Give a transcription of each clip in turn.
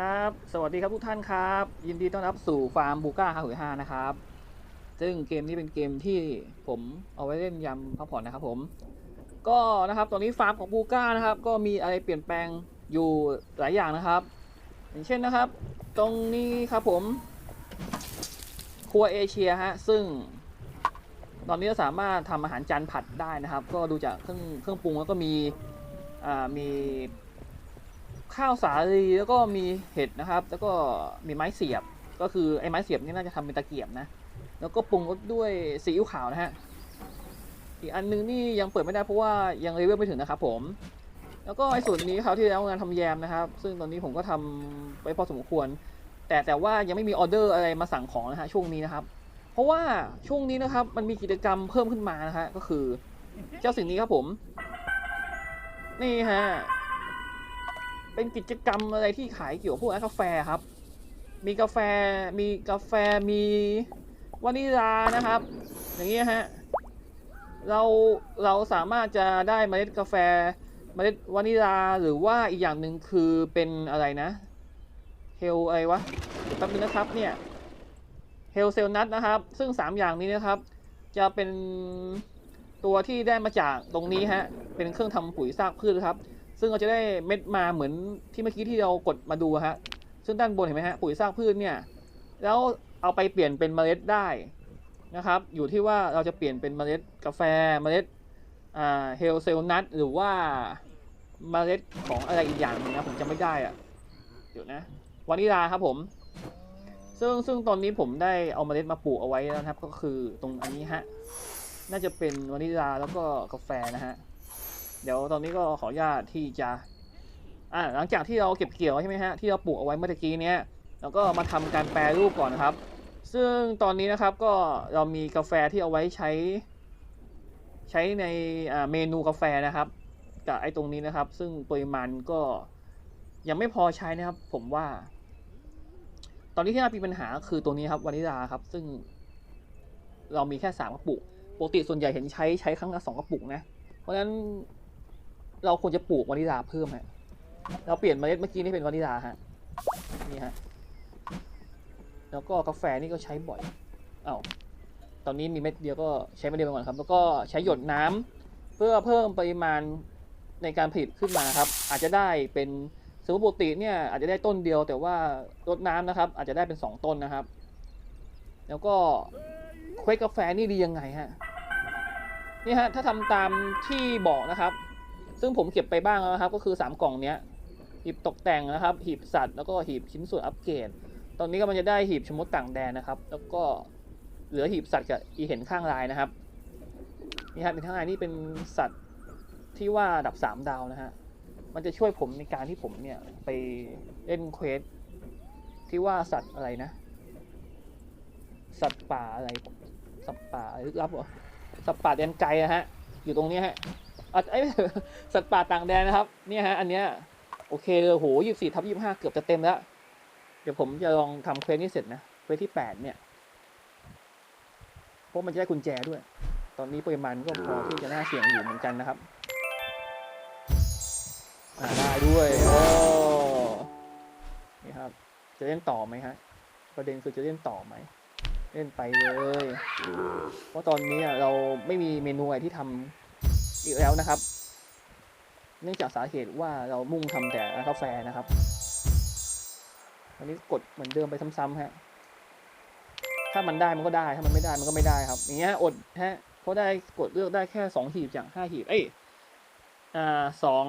ครับ สวัสดีครับทุกท่านครับ ยินดีต้อนรับสู่ฟาร์มบูก้าห้าหห้านะครับ ซึ่งเกมนี้เป็นเกมที่ผมเอาไว้เล่นยามพักผ่อนนะครับผม ก็นะครับตอนนี้ฟาร์มของบูก้านะครับ ก็มีอะไรเปลี่ยนแปลงอยู่หลายอย่างนะครับ อย่างเช่นนะครับ ตรงนี้ครับผม ครัวเอเชียฮะ ซึ่ง ตอนนี้เราสามารถทำอาหารจานผัดได้นะครับ ก็ดูจากเครื่องเครื่องปรุงแล้วก็มี อ่า มี ข้าวสาลีแล้วก็มีเห็ดนะครับ แล้วก็มีไม้เสียบ ก็คือไอ้ไม้เสียบนี่น่าจะทำเป็นตะเกียบนะ แล้วก็ปรุงรสด้วยซีอิ๊วขาวนะฮะ อีกอันนึงนี่ยังเปิดไม่ได้เพราะว่ายังเลเวลไม่ถึงนะครับผม แล้วก็ไอ้ส่วนนี้คราวที่แล้วงานทำแยมนะครับ ซึ่งตอนนี้ผมก็ทำไปพอสมควร แต่แต่ว่ายังไม่มีออเดอร์อะไรมาสั่งของนะฮะช่วงนี้นะครับ เพราะว่าช่วงนี้นะครับมันมีกิจกรรมเพิ่มขึ้นมานะฮะก็คือ เจ้าสิ่งนี้ครับผม นี่ฮะ เป็นกิจกรรมอะไรที่ขายเกี่ยวกับพวกร้านกาแฟครับ มีกาแฟ มีกาแฟ มีวานิลานะครับ อย่างนี้ฮะ เรา เราสามารถจะได้เมล็ดกาแฟ เมล็ดวานิลา หรือว่าอีกอย่างหนึ่งคือเป็นอะไรนะ เฮลอะไรวะแป๊บนึงนะครับเนี่ย เฮลเซลนัทนะครับ ซึ่ง 3 อย่างนี้นะครับ จะเป็นตัวที่ได้มาจากตรงนี้ฮะ เป็นเครื่องทำปุ๋ยซากพืชครับ ซึ่งเราจะได้เม็ดมาเหมือนที่เมื่อกี้ที่เรากดมาดูฮะ ซึ่งด้านบนเห็นไหมฮะปุ๋ยซากพืชเนี่ย แล้วเอาไปเปลี่ยนเป็นเมล็ดได้นะครับ อยู่ที่ว่าเราจะเปลี่ยนเป็นเมล็ดกาแฟเมล็ดอ่าเฮลเซลนัทหรือว่าเมล็ดของอะไรอีกอย่างหนึงนะผมจำไม่ได้อะเดี๋ยวนะวานิลาครับผม ซึ่งซึ่งตอนนี้ผมได้เอาเมล็ดมาปลูกเอาไว้แล้วนะครับ ก็คือตรงอันนี้ฮะน่าจะเป็นวานิลาแล้วก็กาแฟนะฮะ เดี๋ยวตอนนี้ก็ขออนุญาตที่จะอ่าหลังจากที่เราเก็บเกี่ยวใช่ไหมฮะที่เราปลูกเอาไว้เมื่อกี้เนี้ยเราก็มาทำการแปรรูปก่อนนะครับ ซึ่งตอนนี้นะครับก็เรามีกาแฟที่เอาไว้ใช้ ใช้ในเมนูกาแฟนะครับกับไอ้ตรงนี้นะครับ ซึ่งปริมาณก็ยังไม่พอใช้นะครับ ผมว่า ตอนนี้ที่น่ามีปัญหาคือตัวนี้ครับวานิลาครับ ซึ่ง เรามีแค่สามกระปุกปกติส่วนใหญ่เห็นใช้ใช้ครั้งละสองกระปุกนะ เพราะฉะนั้น เราควรจะปลูกวานิลาเพิ่มฮะเราเปลี่ยนเมล็ดเมื่อกี้นี่เป็นวานิลาฮะนี่ฮะแล้วก็กาแฟนี่ก็ใช้บ่อยเอ้าตอนนี้มีเม็ดเดียวก็ใช้เม็ดเดียวไปก่อนครับ แล้วก็ใช้หยดน้ำเพื่อเพิ่มปริมาณในการผลิตขึ้นมาครับ อาจจะได้เป็นสมมติปกติเนี่ยอาจจะได้ต้นเดียวแต่ว่ารดน้ำนะครับ อาจจะได้เป็นสองต้นนะครับ แล้วก็เควกกาแฟนี่ดียังไงฮะนี่ฮะถ้าทำตามที่บอกนะครับ ซึ่งผมเก็บไปบ้างแล้วนะครับ ก็คือ 3 กล่องเนี้ยหีบตกแต่งนะครับ หีบสัตว์แล้วก็หีบชิ้นส่วนอัปเกรด ตอนนี้ก็มันจะได้หีบชมดต่างแดนนะครับ แล้วก็เหลือหีบสัตว์กับอีเห็นข้างลายนะครับนี่ฮะเป็นข้างลายนี่เป็นสัตว์ที่ว่าดับ 3 ดาวนะฮะมันจะช่วยผมในการที่ผมเนี่ยไปเล่นเควสที่ว่าสัตว์อะไรนะ สัตว์ป่าอะไรสัตว์ป่าลึกลับเหรอสัตว์ป่าแดนไกลนะฮะอยู่ตรงนี้ฮะ อะไอยสัตว์ป่าต่างแดนนะครับ เนี่ยฮะ อันเนี้ยโอเคเลยโหยี่สี่ทับยี่ห้าเกือบจะเต็มแล้ว เดี๋ยวผมจะลองทำเควสนี้เสร็จนะ เควสที่แปดเนี่ยเพราะมันจะได้กุญแจด้วย ตอนนี้ปริมาณก็พอที่จะน่าเสี่ยงอยู่เหมือนกันนะครับอ่าได้ด้วยโอ้นี่ครับ จะเล่นต่อไหมฮะ ประเด็นคือจะเล่นต่อไหม เล่นไปเลย เพราะตอนนี้เราไม่มีเมนูอะไรที่ทำ อีกแล้วนะครับ เนื่องจากสาเหตุว่าเรามุ่งทำแต่กาแฟนะครับอันนี้กดเหมือนเดิมไปซ้ำๆฮะถ้ามันได้มันก็ได้ ถ้ามันไม่ได้มันก็ไม่ได้ครับ อย่างเงี้ยอดฮะเพราะได้กดเลือกได้แค่สองหีบจากห้าหีบ เอ้ยอ่าสอง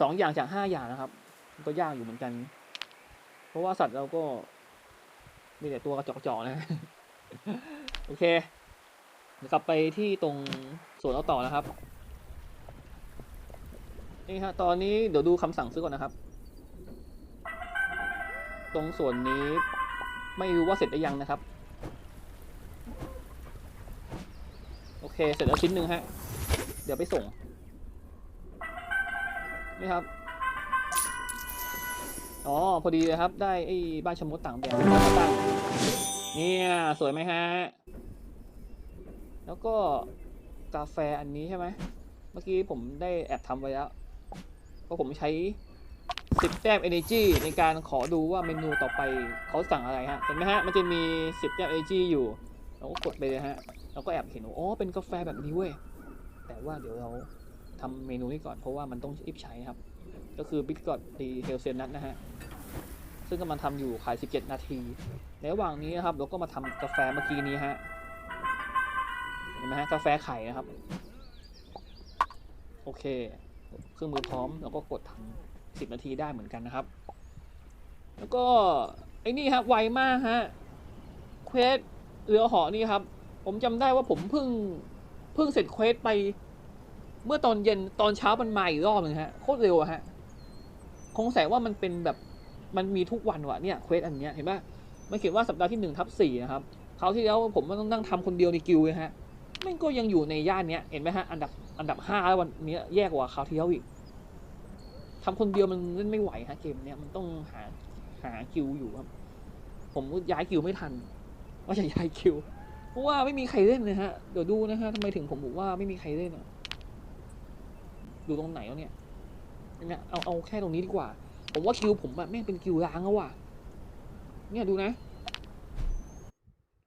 สองอย่างจากห้าอย่างนะครับ ก็ยากอยู่เหมือนกัน เพราะว่าสัตว์เราก็มีแต่ตัวกระจอกกระจอกนะ โอเค กลับไปที่ตรง สวนเราต่อนะครับนี่ฮะตอนนี้เดี๋ยวดูคำสั่งซื้อก่อนนะครับ ตรงส่วนนี้ไม่รู้ว่าเสร็จหรือยังนะครับ โอเคเสร็จแล้วชิ้นหนึ่งฮะ เดี๋ยวไปส่ง นี่ครับ อ๋อ พอดีเลยครับ ได้ไอ้บ้านชมดต่างแดนมาตั้งเนี่ย สวยไหมฮะ แล้วก็ กาแฟอันนี้ใช่ไหม เมื่อกี้ผมได้แอบทำไว้แล้ว เพราะผมใช้10แต้ม energy ในการขอดูว่าเมนูต่อไปเขาสั่งอะไรฮะ เห็นไหมฮะ มันจะมี10แต้ม energy อยู่ เราก็กดไปเลยฮะ เราก็แอบเห็นว่าอ๋อ เป็นกาแฟแบบนี้เว้ย แต่ว่าเดี๋ยวเราทำเมนูนี้ก่อน เพราะว่ามันต้องรีบใช้ครับ ก็คือ Big g o t ดีเฮลเซนนัทนะฮะ ซึ่งกำลังทำอยู่ขาย 17 นาที ในระหว่างนี้นะครับ เราก็มาทำกาแฟเมื่อกี้นี้ฮะ ห็นไหมฮะกาแฟไข่นะครับ โอเคเครื่องมือพร้อมเราก็กดทำ10นาทีได้เหมือนกันนะครับ แล้วก็ไอ้นี่ครับไวมากฮะเควสเรือหาะนี่ครับ ผมจำได้ว่าผมเพิ่งเพิ่งเสร็จเควสไป เมื่อตอนเย็นตอนเช้ามันมาอีกรอบหนึงฮะโคตรเร็วอะฮะคงแสงว่ามันเป็นแบบมันมีทุกวันวะเนี่ยเควสอันเนี้ยเห็นปะมันเขียนว่าสัปดาห์ที่หนึ่งทับสี่นะครับคราที่แล้วผมมันต้องนั่งทำคนเดียวในกิวเลยฮะ แม่งก็ยังอยู่ในย่านเนี้ยเห็นไหมฮะอันดับอันดับห้าแล้ววันนี้แย่กว่าคราวที่แล้วอีกทำคนเดียวมันเล่นไม่ไหวฮะเกมเนี้ยมันต้องหาหาคิวอยู่ครับ ผมย้ายคิวไม่ทันว่าจะย้ายคิวเพราะว่าไม่มีใครเล่นนะฮะเดี๋ยวดูนะฮะทำไมถึงผมบอกว่าไม่มีใครเล่นอะดูตรงไหนแล้วเนี่ยเนี่ยเอาเอาแค่ตรงนี้ดีกว่า ผมว่าคิวผมแบบแม่งเป็นคิวล้างแล้วว่ะเนี่ยดูนะ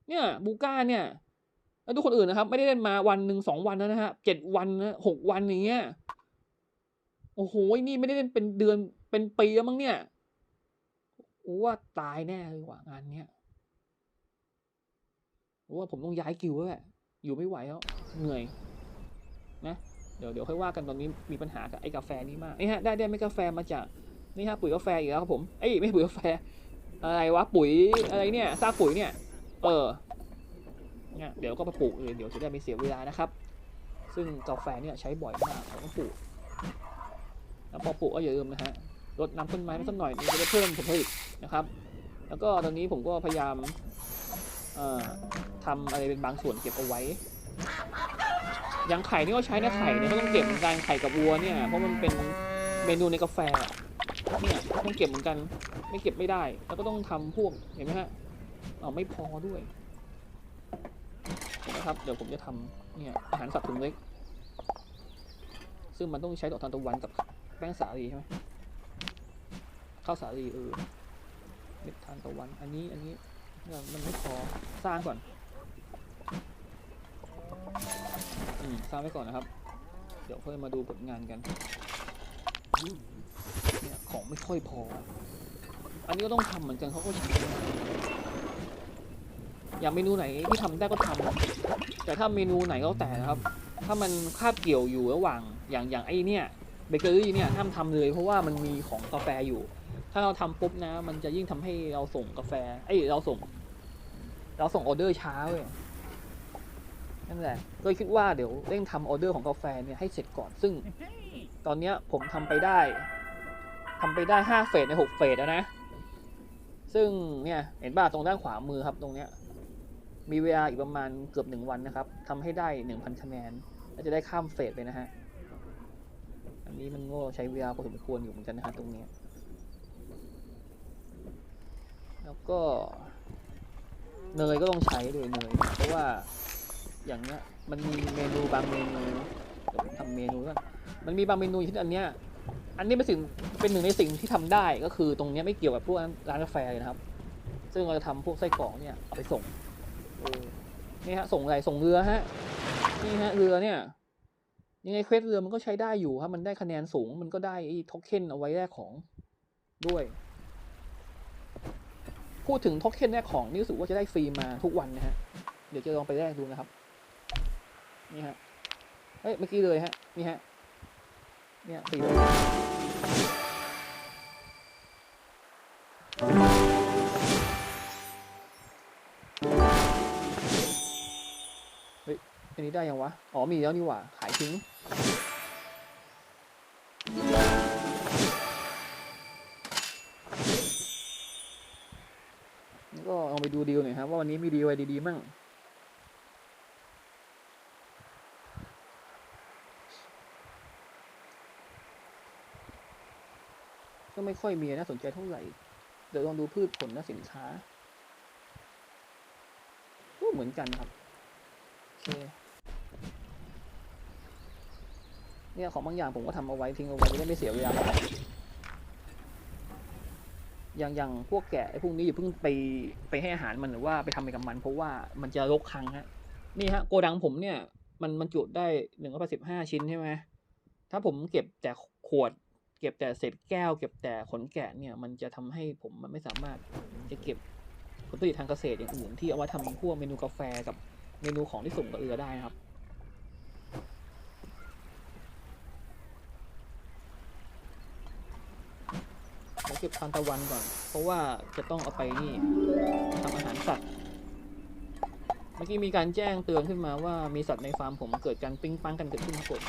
เนี่ยบูก้าเนี่ย แล้วดูคนอื่นนะครับ ไม่ได้เล่นมาวันหนึ่งสองวันแล้วนะฮะเจ็ดวันนะหกวันอย่างเงี้ยโอ้โหนี่ไม่ได้เล่นเป็นเดือนเป็นปีแล้วมั้งเนี่ยว่าตายแน่เลยว่ะงานเนี้ยว่าผมต้องย้ายกิวแล้วแหละอยู่ไม่ไหวแล้วเหนื่อยนะเดี๋ยวเดี๋ยวค่อยว่ากันตอนนี้มีปัญหากับไอ้กาแฟนี้มากนี่ฮะได้ได้ไม่กาแฟมาจากนี่ฮะปุ๋ยกาแฟอีกแล้วครับผมเอ้ไม่ปุ๋ยกาแฟ อะไรวะปุ๋ยอะไรเนี่ยซากปุ๋ยเนี่ย เออ เนี่ยเดี๋ยวก็มาปลูกเลยเดี๋ยวจะได้ไม่เสียเวลานะครับ ซึ่งกาแฟเนี่ยใช้บ่อยมากเราต้องปลูกแล้วพอปลูกก็อย่าลืมนะฮะรดน้ำต้นไม้มาสักหน่อยมันจะได้เพิ่มผลผลิตนะครับ แล้วก็ตอนนี้ผมก็พยายามเอ่อทำอะไรเป็นบางส่วนเก็บเอาไว้อย่างไข่นี่ก็ใช้นะไข่เนี่ยก็ต้องเก็บเหมือนกันไข่กับวัวเนี่ยเพราะมันเป็นเมนูในกาแฟเนี่ยต้องเก็บเหมือนกัน ไม่เก็บไม่ได้ แล้วก็ต้องทำพวกเห็นไหมฮะเอาไม่พอด้วย นะครับ เดี๋ยวผมจะทำเนี่ยอาหารสัตว์ถุงเล็ก ซึ่งมันต้องใช้ดอกทานตะวันกับแป้งสาลีใช่ไหมข้าวสาลีเออเม็ดทานตะวัน อันนี้อันนี้เนี่ยมันไม่พอสร้างก่อนอืมสร้างไว้ก่อนนะครับ เดี๋ยวค่อยมาดูผลงานกันเนี่ยของไม่ค่อยพอ อันนี้ก็ต้องทำเหมือนกันเขาก็ใช้ อย่างเมนูไหนที่ทำได้ก็ทำแต่ถ้าเมนูไหนก็แต่นะครับ ถ้ามันคาบเกี่ยวอยู่ระหว่างอย่างอย่างไอ้เนี่ยเบเกอรี่เนี่ยห้ามทำเลย เพราะว่ามันมีของกาแฟอยู่ ถ้าเราทำปุ๊บนะ มันจะยิ่งทำให้เราส่งกาแฟไอ้ยเราส่ง เราส่งออเดอร์ช้าเว้ยนั่นแหละก็คิดว่าเดี๋ยวเร่งทำออเดอร์ของกาแฟเนี่ยให้เสร็จก่อนซึ่ง ตอนเนี้ยผมทำไปได้ทำไปได้ห้าเฟสในหกเฟสแล้วนะ ซึ่งเนี่ยเห็นป่ะตรงด้านขวามือครับตรงเนี้ย มีเวลาอีกประมาณเกือบหนึ่งวันนะครับทำให้ได้หนึ่งพันคะแนนแล้วจะได้ข้ามเฟสไปนะฮะ อันนี้มันก็ใช้เวลาพอสมควรอยู่เหมือนกันนะฮะตรงนี้ แล้วก็เนยก็ต้องใช้ด้วยเนยเพราะว่าอย่างเนี้ยมันมีเมนูบางเมนูผมทำเมนูก่อนมันมีบางเมนูอย่างเช่นอันเนี้ยอันนี้เป็นสิ่งเป็นหนึ่งในสิ่งที่ทำได้ก็คือตรงนี้ไม่เกี่ยวกับพวกร้านกาแฟเลยนะครับ ซึ่งเราจะทำพวกไส้กรอกเนี่ยเอาไปส่ง นี่ฮะส่งอะไรส่งเรือฮะนี่ฮะเรือเนี่ยยังไงเควสเรือมันก็ใช้ได้อยู่ครับมันได้คะแนนสูงมันก็ได้ไอ้โทเค็นเอาไว้แลกของด้วย พูดถึงโทเค็นแลกของนี่รู้สึกว่าจะได้ฟรีมาทุกวันนะฮะเดี๋ยวจะลองไปแลกดูนะครับนี่ฮะเฮ้ยเมื่อกี้เลยฮะนี่ฮะเนี่ยสี่เลย นี้ได้ยังวะ อ๋อมีแล้วนี่หว่า ขายทิ้ง ก็ลองไปดูดีลหน่อยครับว่าวันนี้มีดีลอะไรดีๆมั่งก็ไม่ค่อยมีน่าสนใจเท่าไหร่ เดี๋ยวลองดูพืชผลและสินค้าก็เหมือนกันครับ โอเค เนี่ยของบางอย่างผมก็ทำเอาไว้ทิ้งเอาไว้จะได้ไม่เสียเวลาอย่างอย่างพวกแกะไอ้พวกนี้อย่าเพิ่งไปไปให้อาหารมันหรือว่าไปทำอะไรกับมัน เพราะว่ามันจะรกครังฮะนี่ฮะโกดังผมเนี่ย มันมันจุได้หนึ่งร้อยแปดสิบห้าชิ้นใช่ไหมถ้าผมเก็บแต่ขวด เก็บแต่เศษแก้ว เก็บแต่ขนแกะเนี่ย มันจะทำให้ผมมันไม่สามารถจะเก็บผลผลิตทางเกษตรอย่างอื่นที่เอาไว้ทำพวกเมนูกาแฟกับเมนูของที่ส่งกับเรือได้นะครับ เดี๋ยวเก็บทานตะวันก่อน เพราะว่าจะต้องเอาไปนี่ทำอาหารสัตว์ เมื่อกี้มีการแจ้งเตือนขึ้นมาว่ามีสัตว์ในฟาร์มผมเกิดการปิ้งปังกันเกิดขึ้นครับผม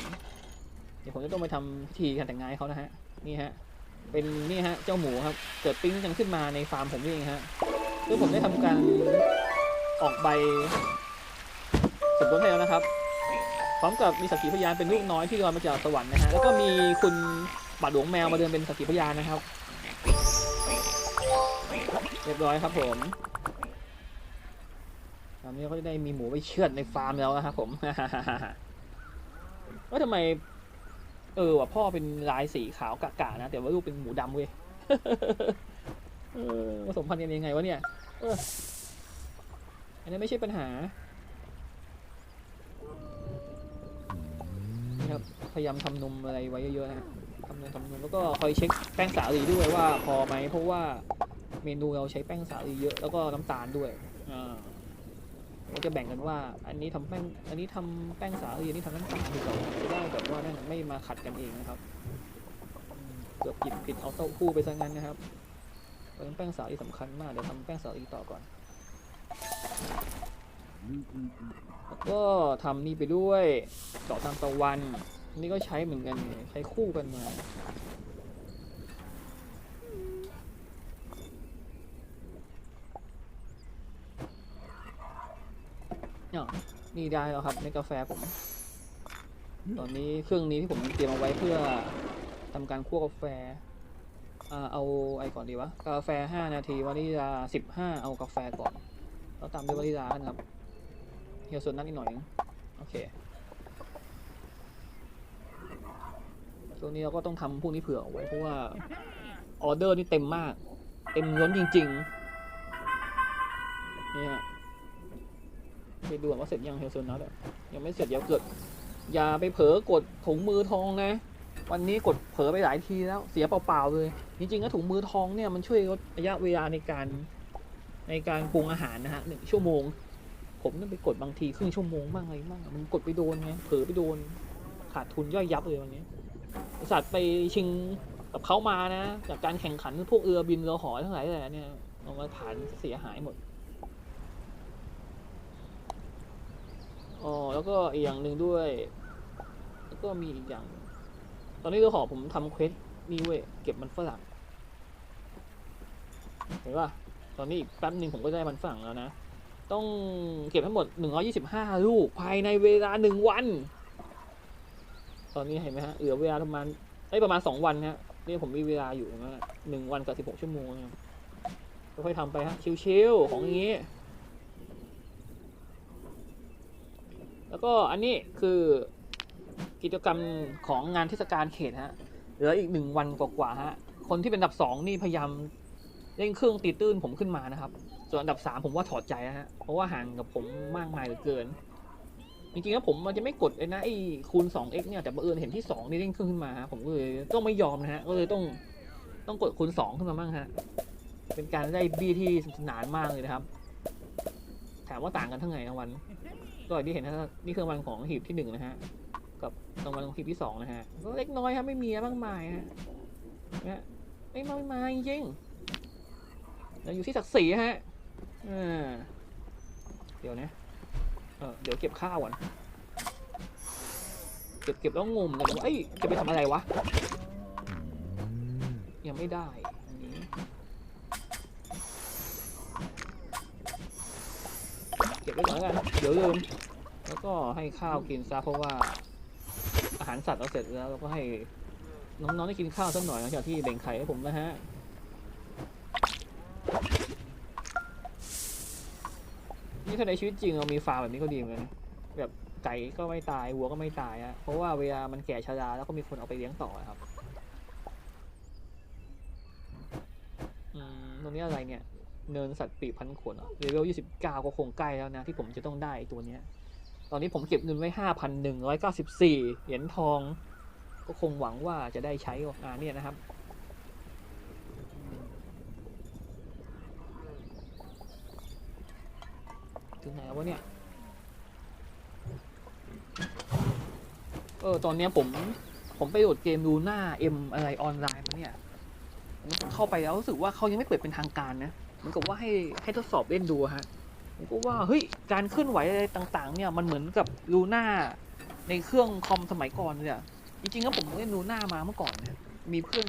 เดี๋ยวผมจะต้องไปทำพิธีการแต่งงานเขานะฮะ นี่ฮะ เป็นนี่ฮะเจ้าหมูครับ เกิดปิ้งกันขึ้นมาในฟาร์มผมนี่เองฮะซึ่งผมได้ทำการออกใบสมรสให้แล้วนะครับ พร้อมกับมีสักขีพยานเป็นลูกน้อยที่ลอยมาจากสวรรค์นะฮะ แล้วก็มีคุณบาทหลวงแมวมาเดินเป็นสักขีพยานนะครับ เรียบร้อยครับผมตอนนี้ก็ได้มีหมูไปเชือดในฟาร์มแล้วนะครับผมว่าทำไม เออว่ะพ่อเป็นลายสีขาวกะกะนะ แต่ว่าลูกเป็นหมูดำเว้ยเออผสมพันธุ์กันยังไงวะเนี่ยอันนี้ไม่ใช่ปัญหานะครับพยายามทำนมอะไรไว้เยอะๆนะทำนมทำนมแล้วก็คอยเช็คแป้งสาลีด้วยว่าพอไหมเพราะว่า เมนูเราใช้แป้งสาลีเยอะแล้วก็น้ำตาลด้วยอ่าเราจะแบ่งกันว่า อันนี้ทำแป้ง อันนี้ทำแป้งสาลีอันนี้ทำน้ำตาลดีกว่าจะได้แบบว่านั่นไม่มาขัดกันเองนะครับอืมเกือบผิดผิดเอาเต้าหู้ไปซะงั้นนะครับเพราะฉะนั้นแป้งสาลีสำคัญมากเดี๋ยวทำแป้งสาลีต่อก่อนแล้วก็ทำนี่ไปด้วยดอกทานตะวัน นี่ก็ใช้เหมือนกันใช้คู่กันมา อ๋อนี่ได้แล้วครับในกาแฟผม ตอนนี้เครื่องนี้ที่ผมเตรียมเอาไว้เพื่อทำการคั่วกาแฟอ่าเอาไอก่อนดีวะ กาแฟ5นาทีวานิลา15เอากาแฟก่อน แล้วตามด้วยวานิลากันครับเฮียส่วนนั้นอีกหน่อยนึงโอเคช่วงนี้เราก็ต้องทำพวกนี้เผื่อเอาไว้เพราะว่าออเดอร์นี่เต็มมาก เต็มล้นจริง ๆ เนี่ย ไปดูก่อนว่าเสร็จยังเฮลโซนัทอะยังไม่เสร็จเดี๋ยวเกิดอย่าไปเผลอกดถุงมือทองนะ วันนี้กดเผลอไปหลายทีแล้วเสียเปล่าๆเลย จริงๆแล้วถุงมือทองเนี่ยมันช่วยลดระยะเวลาในการในการปรุงอาหารนะฮะหนึ่งชั่วโมง ผมนั่นไปกดบางทีครึ่งชั่วโมงบ้างอะไรบ้างมันกดไปโดนไงเผลอไปโดนขาดทุนย่อยยับเลยวันนี้บริษัทไปชิงกับเขามานะ จากการแข่งขันพวกเรือบินเรือหอทั้งหลายแหละเนี่ยเอามาฐานเสียหายหมด อ๋อแล้วก็อีกอย่างหนึ่งด้วย แล้วก็มีอีกอย่าง ตอนนี้เราขอผมทำเควสนี่เว้ยเก็บมันฝรั่งเห็นป่ะตอนนี้อีกแป๊บหนึ่งผมก็ได้มันฝรั่งแล้วนะ ต้องเก็บทั้งหมด 125 ลูกภายในเวลาหนึ่งวัน ตอนนี้เห็นไหมฮะเหลือเวลาประมาณไอ้ประมาณ2วันฮะนี่ผมมีเวลาอยู่นะหนึ่งวันกับ16ชั่วโมงค่อยๆทำไปฮะชิวๆของอย่างนี้ แล้วก็อันนี้คือกิจกรรมของงานเทศกาลเขตฮะเหลืออีกหนึ่งวันกว่าๆฮะคนที่เป็นอันดับสองนี่พยายามเร่งเครื่องตีตื้นผมขึ้นมานะครับ ส่วนอันดับสามผมว่าถอดใจนะฮะเพราะว่าห่างกับผมมากมายเหลือเกินจริงๆแล้วผมมันจะไม่กดเลยนะไอ้คูณ 2x เนี่ยแต่บังเอิญเห็นที่ 2 นี่เร่งเครื่องขึ้นมาฮะผมก็เลยต้องไม่ยอมนะฮะก็เลยต้องต้องกดคูณ 2 ขึ้นมาบ้างฮะเป็นการได้บี้ที่สนุกสนานมากเลยนะครับ ถามว่าต่างกันเท่าไหร่รางวัลก็อย่างที่เห็นนะนี่คือรางวัลของหีบที่หนึ่งนะฮะ กับรางวัลของหีบที่สองนะฮะก็เล็กน้อยครับไม่มีมากมายฮะนะไม่มากมายจริงๆเราอยู่ที่ศักดิ์ศรีฮะอ่าเดี๋ยวนะเออเดี๋ยวเก็บข้าวก่อนเก็บเก็บแล้วงงเหมือนกันว่าเอ้ยจะไปทำอะไรวะ ยังไม่ได้อันนี้ ก็บไว้ก่อนแล้วกันเดี๋ยวลืมแล้วก็ให้ข้าวกินซะเพราะว่า อาหารสัตว์เราเสร็จแล้วเราก็ให้น้องๆได้กินข้าวสักหน่อยหลังจากที่แบ่งไข่ให้ผมนะฮะนี่ถ้าในชีวิตจริงเรามีฟาร์มแบบนี้ก็ดีเหมือนกันแบบไก่ก็ไม่ตายวัวก็ไม่ตายอะเพราะว่าเวลามันแก่ชราแล้วก็มีคนเอาไปเลี้ยงต่อครับ อืมตรงนี้อะไรเนี่ย เนินสัตว์ปีกพันขนเหรอเลเวลยี่สิบเก้าก็คงใกล้แล้วนะ ที่ผมจะต้องได้ตัวเนี้ย ตอนนี้ผมเก็บเงินไว้ห้าพันหนึ่งร้อยเก้าสิบสี่เหรียญทอง ก็คงหวังว่าจะได้ใช้อ่าเนี่ยนะครับถึงไหนแล้ววะเนี่ยเออตอนเนี้ยผมผมไปโหลดเกมดูหน้าเอ็มอะไรออนไลน์มาเนี่ยเข้าไปแล้วรู้สึกว่าเขายังไม่เปิดเป็นทางการนะ มือนกับว่าให้ให้ทดสอบเล่นดูอะฮะผมก็ว่าเฮ้ยการเคลื่อนไหวอะไรต่างๆ เนี่ยมันเหมือนกับลูน่าในเครื่องคอมสมัยก่อนเลยอะจริงๆแล้วผมเล่นลูน่ามาเมื่อก่อนเนี่ยมีเพื่อน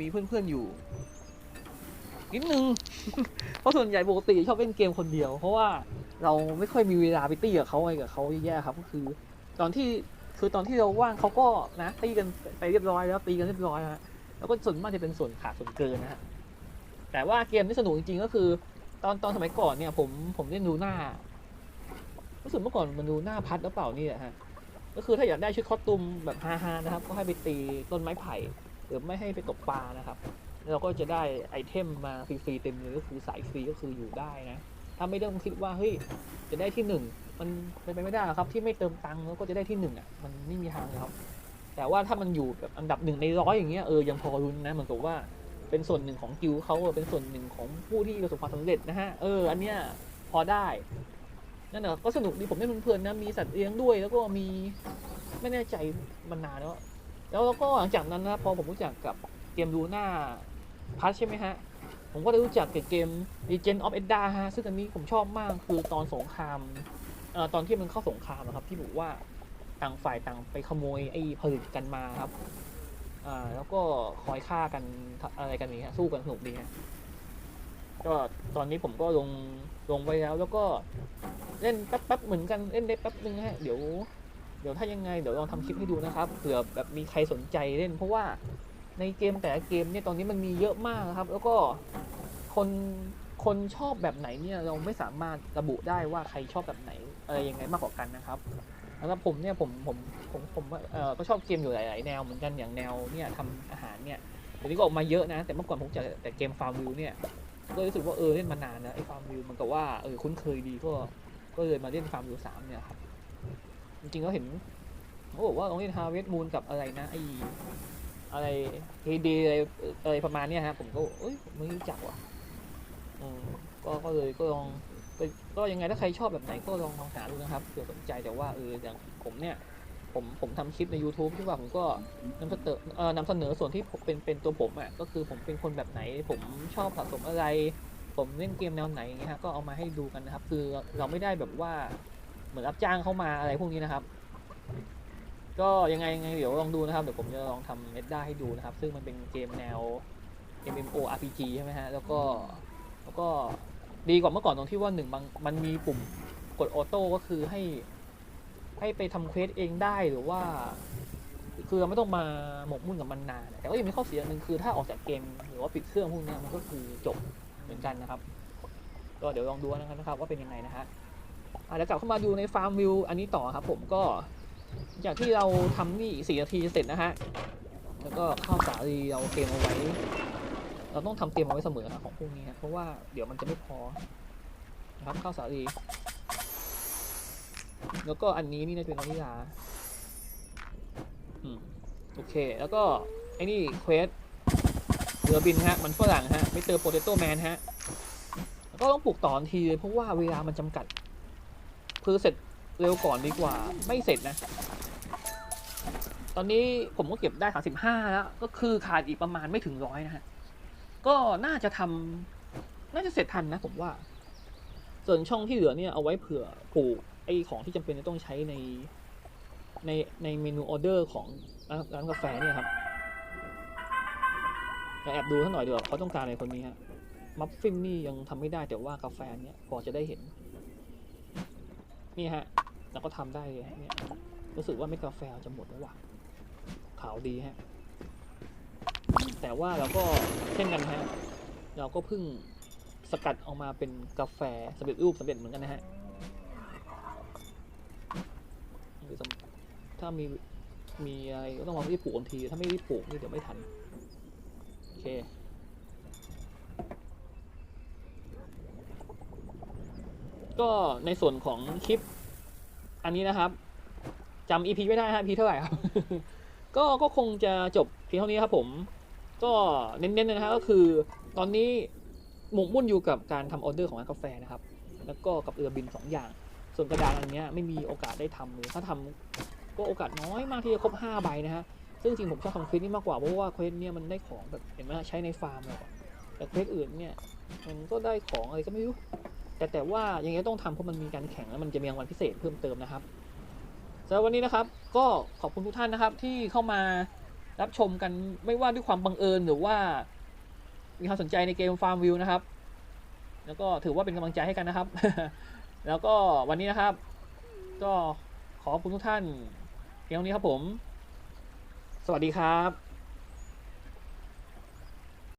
มีเพื่อนๆอยู่นิดนึง เพราะส่วนใหญ่ปกติชอบเล่นเกมคนเดียว เพราะว่าเราไม่ค่อยมีเวลาไปตี้กับเขาอะไรกับเขาแย่ครับก็คือ ตอนที่คือตอนที่เราว่างเขาก็นะตีกันไปเรียบร้อยแล้วตีกันเรียบร้อยฮะแล้วก็ส่วนมากจะเป็นส่วนขาดส่วนเกินนะฮะ แต่ว่าเกมที่สนุกจริงๆก็คือ ตอนตอนสมัยก่อนเนี่ย ผมผมเล่นดูหน้ารู้สึกเมื่อก่อนมันดูหน้าพัดหรือเปล่านี่แหละฮะก็คือถ้าอยากได้ชุดคอสตูมแบบฮาๆนะครับ ก็ให้ไปตีต้นไม้ไผ่หรือไม่ให้ไปตกปลานะครับเราก็จะได้ไอเทมมาฟรีๆเต็มเลยก็คือสายฟรีก็คืออยู่ได้นะถ้าไม่ต้องคิดว่าเฮ้ยจะได้ที่หนึ่งมันเป็นไปไม่ได้ครับ ที่ไม่เติมตังค์แล้วก็จะได้ที่หนึ่งอะมันไม่มีทางครับ แต่ว่าถ้ามันอยู่แบบอันดับหนึ่งในร้อยอย่างเงี้ยเออยังพอรุนนะเหมือนกับว่า เป็นส่วนหนึ่งของกิลเขาเป็นส่วนหนึ่งของผู้ที่ประสบความสำเร็จนะฮะ เออ อันเนี้ยพอได้ นั่นแหละก็สนุกดีผมเล่นเพลินๆนะ มีสัตว์เลี้ยงด้วย แล้วก็มีไม่แน่ใจมันนานแล้วแล้ว แล้วก็หลังจากนั้นนะพอผมรู้จักกับเกมดูหน้าพัทใช่ไหมฮะ ผมก็ได้รู้จักกับเกม Legend of Edda ฮะ ซึ่งอันนี้ผมชอบมากคือตอนสงครามเอ่อตอนที่มันเข้าสงครามอะครับ ที่บอกว่าต่างฝ่ายต่างไปขโมยไอ้ผลึกกันมาครับ อ่า แล้วก็คอยฆ่ากันอะไรกันนี้ฮะสู้กันสนุกดีฮะก็ตอนนี้ผมก็ลงลงไปแล้ว แล้วก็เล่นแป๊บๆเหมือนกันเล่นได้แป๊บนึงฮะเดี๋ยวเดี๋ยวถ้ายังไงเดี๋ยวลองทำคลิปให้ดูนะครับเผื่อแบบมีใครสนใจเล่น เพราะว่าในเกมแต่ละเกมเนี่ยตอนนี้มันมีเยอะมากครับ แล้วก็คนคนชอบแบบไหนเนี่ยเราไม่สามารถระบุได้ว่าใครชอบแบบไหนอะไรยังไงมากกว่ากันนะครับ แล้วก็ผมเนี่ยผมผมผมผมเออก็ชอบเกมอยู่หลาย ๆ แนวเหมือนกันอย่างแนวเนี่ยทำอาหารเนี่ยเดี๋ยวนี้ก็ออกมาเยอะนะ แต่เมื่อก่อนผมจะแต่เกมฟาร์มวิวเนี่ยก็รู้สึกว่าเออเล่นมานานแล้วไอ้ฟาร์มวิวมันก็ว่าเออคุ้นเคยดีก็ก็เลยมาเล่นฟาร์มวิวสามเนี่ยครับจริงๆก็เห็นเขาบอกว่าลองเล่นฮาร์เวสมูนกับอะไรนะไอ้อะไรเฮเดอะไรอะไรประมาณเนี้ยฮะผมก็เอ้ยไม่รู้จักว่ะเออก็ก็เลยก็ลอง ก็ก็ยังไงถ้าใครชอบแบบไหนก็ลองลองหาดูนะครับเผื่อสนใจแต่ว่าเอออย่างผมเนี่ยผมผมทำคลิปใน YouTube ที่ว่าผมก็นำเสนอเอ่อนำเสนอส่วนที่ผมเป็นเป็นตัวผมอะก็คือผมเป็นคนแบบไหน ผมชอบสะสมอะไร ผมเล่นเกมแนวไหนอย่างเงี้ยฮะก็เอามาให้ดูกันนะครับ คือเราไม่ได้แบบว่าเหมือนรับจ้างเข้ามาอะไรพวกนี้นะครับ ก็ยังไงยังไงเดี๋ยวลองดูนะครับเดี๋ยวผมจะลองทำเมดด้ให้ดูนะครับ ซึ่งมันเป็นเกมแนว MMORPG ใช่ไหมฮะแล้วก็แล้วก็ ดีกว่าเมื่อก่อนตรงที่ว่าหนึ่งบางมันมีปุ่มกดออโต้ก็คือให้ ให้ไปทำเควสเองได้หรือว่า คือเราไม่ต้องมาหมกมุ่นกับมันนาน แต่ก็ยังมีข้อเสียหนึ่งคือถ้าออกจากเกม หรือว่าปิดเครื่องพวกนี้มันก็คือจบเหมือนกันนะครับ ก็เดี๋ยวลองดูนะครับว่าเป็นยังไงนะฮะเดี๋ยวกลับเข้ามาดูในฟาร์มวิวอันนี้ต่อครับ ผมก็จากที่เราทำนี่สี่นาทีเสร็จนะฮะ แล้วก็เข้าสาลีเราเกมเอาไว้ เราต้องทำเตรียมเอาไว้เสมอครับของพวกนี้เพราะว่าเดี๋ยวมันจะไม่พอนะครับข้าวสาลีแล้วก็อันนี้นี่นะเป็นวานิลาอืมโอเค แล้วก็ไอ้นี่เควสเรือบินฮะ มันฝรั่งฮะไม่เจอโปเตโต้แมนฮะแล้วก็ต้องปลูกต่อทันทีเลยเพราะว่าเวลามันจำกัดคือเสร็จเร็วก่อนดีกว่า ไม่เสร็จนะ ตอนนี้ผมก็เก็บได้35แล้ว ก็คือขาดอีกประมาณไม่ถึงร้อยนะฮะ ก็น่าจะทำน่าจะเสร็จทันนะผมว่า ส่วนช่องที่เหลือเนี่ยเอาไว้เผื่อปลูกไอ้ของที่จำเป็นจะต้องใช้ในในในเมนูออเดอร์ของร้านกาแฟเนี่ยครับเราแอบดูสักหน่อยดีกว่าเขาต้องการอะไรคนนี้ฮะมัฟฟินนี่ยังทำไม่ได้แต่ว่ากาแฟเนี่ยพอจะได้เห็น นี่ฮะ แล้วก็ทำได้เลยเนี่ยรู้สึกว่าเม็ดกาแฟจะหมดแล้วว่ะขาวดีฮะ แต่ว่าเราก็เช่นกันฮะ เราก็เพิ่งสกัดออกมาเป็นกาแฟสำเร็จรูปสำเร็จเหมือนกันนะฮะถ้ามีมีอะไรก็ต้องมาที่ปลูกทันที ถ้าไม่รีบปลูกนี่เดี๋ยวไม่ทัน โอเคก็ในส่วนของคลิปอันนี้นะครับจำอีพีไม่ได้ฮะพีเท่าไหร่ครับ ก็ก็คงจะจบเพียงเท่านี้ครับผม ก็เน้นๆนะฮะก็คือตอนนี้หมกมุ่นอยู่กับการทำออเดอร์ของร้านกาแฟนะครับ แล้วก็กับเรือบินสองอย่าง ส่วนกระดานอันเนี้ยไม่มีโอกาสได้ทำเลยถ้าทำก็โอกาสน้อยมากที่จะครบ 5 ใบนะฮะ ซึ่งจริงผมชอบทำเควสนี้มากกว่าเพราะว่าเควสเนี่ยมันได้ของแบบเห็นไหมใช้ในฟาร์มเลยแต่เควสอื่นเนี่ยมันก็ได้ของอะไรก็ไม่รู้แต่แต่ว่ายังไงต้องทำเพราะมันมีการแข่งแล้วมันจะมีรางวัลพิเศษเพิ่มเติมนะครับสำหรับวันนี้นะครับ ก็ขอบคุณทุกท่านนะครับที่เข้ามา รับชมกันไม่ว่าด้วยความบังเอิญหรือว่า มีความสนใจในเกมฟาร์มวิวนะครับ แล้วก็ถือว่าเป็นกำลังใจให้กันนะครับ แล้วก็วันนี้นะครับ ก็ขอบคุณทุกท่านเพียงนี้ครับผม สวัสดีครับ